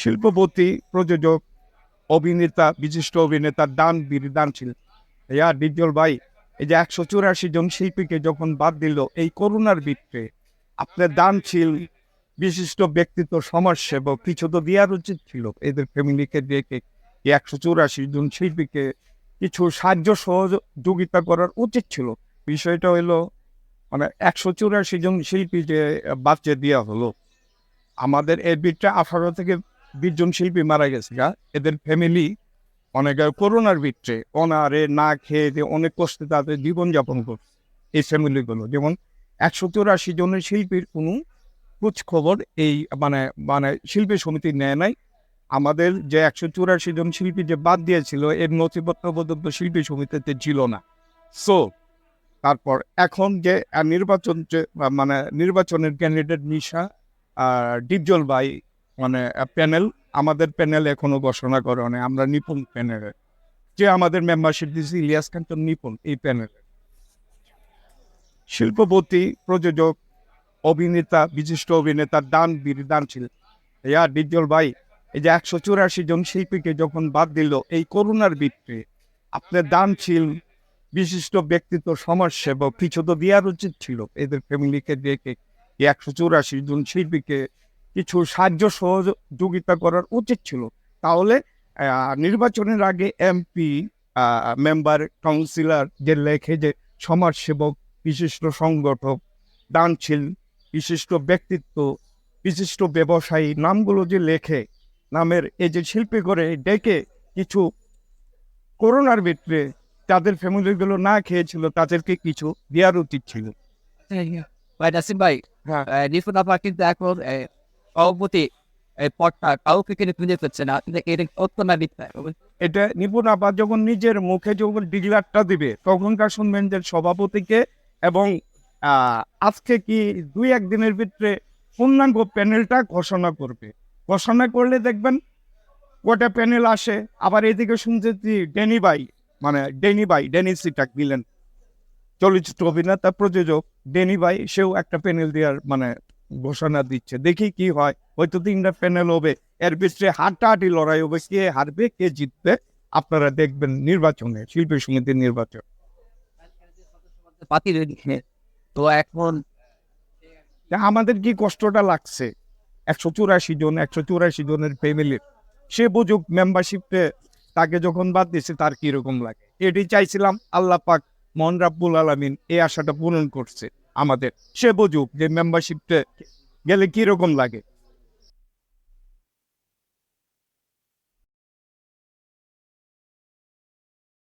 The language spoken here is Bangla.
শিল্পপতি, প্রযোজক, অভিনেতা, বিশিষ্ট অভিনেতা দান বীর দান ছিল ইয়া ডিজল ভাই, এই যে একশো চুরাশি জন শিল্পীকে যখন বাদ দিল এই করোনার বৃত্তে আপনার দান ছিল বিশিষ্ট ব্যক্তিত্ব, সমাজসেবক, কিছু তো দেওয়ার উচিত ছিল। এদের ফ্যামিলিকে দেখে একশো চুরাশি জন শিল্পীকে কিছু সাহায্য সহযোগিতা করার উচিত ছিল। বিষয়টা হলো মানে একশো চুরাশি জন শিল্পী যে বাচ্চা দেওয়া হলো। আমাদের এর ভিতরে আঠারো থেকে বিশ জন শিল্পী মারা গেছে, গা। এদের ফ্যামিলি অনেক করোনার ভিতরে অনারে না খেয়ে যে অনেক কষ্টে তাদের জীবনযাপন করছে এই ফ্যামিলিগুলো যেমন একশো চুরাশি জনের শিল্পীর কোনো খোঁজ খবর এই মানে মানে শিল্পী সমিতি নেয় নাই। আমাদের যে একশো চুরাশি জন শিল্পী যে বাদ দিয়েছিল, এর নথিপত্র পর্যন্ত শিল্পী সমিতিতে ছিল না। সো তারপর এখন যে নির্বাচন যে মানে নির্বাচনের ক্যান্ডিডেট নিশা ডিপজল ভাই মানে প্যানেল আমাদের প্যানেল এখনও ঘোষণা করে নাই। আমরা নিপুণ প্যানেলের যে আমাদের মেম্বারশিপ দিয়েছে ইলিয়াস খান তো নিপুণ এই প্যানেলে শিল্পপতি, প্রযোজক, অভিনেতা, বিশিষ্ট অভিনেতা, দান বীর, দান ছিল ইয়া ডিজল ভাই, এই যে একশো চুরাশি জন শিল্পীকে যখন বাদ দিল এই করোনার বৃত্তে আপনার দান ছিল বিশিষ্ট ব্যক্তিত্ব, সমাজসেবক, কিছু তো দেওয়ার উচিত ছিল। এদের ফ্যামিলিকে দেখে একশো চুরাশি জন শিল্পীকে কিছু সাহায্য সহযোগিতা করার উচিত ছিল। তাহলে নির্বাচনের আগে এমপি মেম্বার কাউন্সিলর যে লেখে যে সমাজসেবক বিশিষ্ট সংগঠক দানশীল বিশিষ্ট ব্যক্তিত্ব বিশিষ্ট ব্যবসায়ী নামগুলো যে লেখে নামের এই যে শিল্পী করে ডেকে কিছু করোনার ভিতরে তাদের ফ্যামিলিগুলো না খেয়েছিল তাদেরকে কিছু দেওয়ার উচিত ছিল। ভাই নাসিম ভাই হ্যাঁ। আপা কিন্তু এখন সভাপতি পদটা কাউকে কিন্তু খুঁজে পাচ্ছে না। এটা অত্যন্ত দিতে এটা নিপুণ আবার যখন নিজের মুখে যখন ডিগলারটা দিবে, তখনকার শুনবেন যে সভাপতিকে এবং আজকে কি দুই একদিনের ভিতরে পূর্ণাঙ্গ প্যানেলটা ঘোষণা করবে। ঘোষণা করলে দেখবেন কটা প্যানেল আসে, আবার এদিকে শুনতেছি ডেনি বাই মানে ডেনি বাই, ডেনি সিটাক দিলেন। চলচ্চিত্র অভিনেতা, প্রযোজক ডেনি বাই, সেও একটা প্যানেল দেওয়ার মানে ঘোষণা দিচ্ছে। দেখি কি হয়। হয়তো তিনটা প্যানেল হবে। এর ভিতরে হাড্ডাহাড্ডি লড়াই হবে। কে হারবে কে জিতবে আপনারা দেখবেন নির্বাচনে শিল্পী সমিতির নির্বাচন। পাতি তো এখন আমাদের কি কষ্টটা লাগছে? একশো চুরাশি জন একশো চুরাশি জনের ফ্যামিলির সে বুঝুক মেম্বারশিপে তাকে যখন বাদ দিছে তার কীরকম লাগে? এটি চাইছিলাম আল্লাহ পাক মন রাব্বুল আলমিন এই আশাটা পূরণ করছে। আমাদের। সে বুঝুক যে মেম্বারশিপটা গেলে কীরকম লাগে।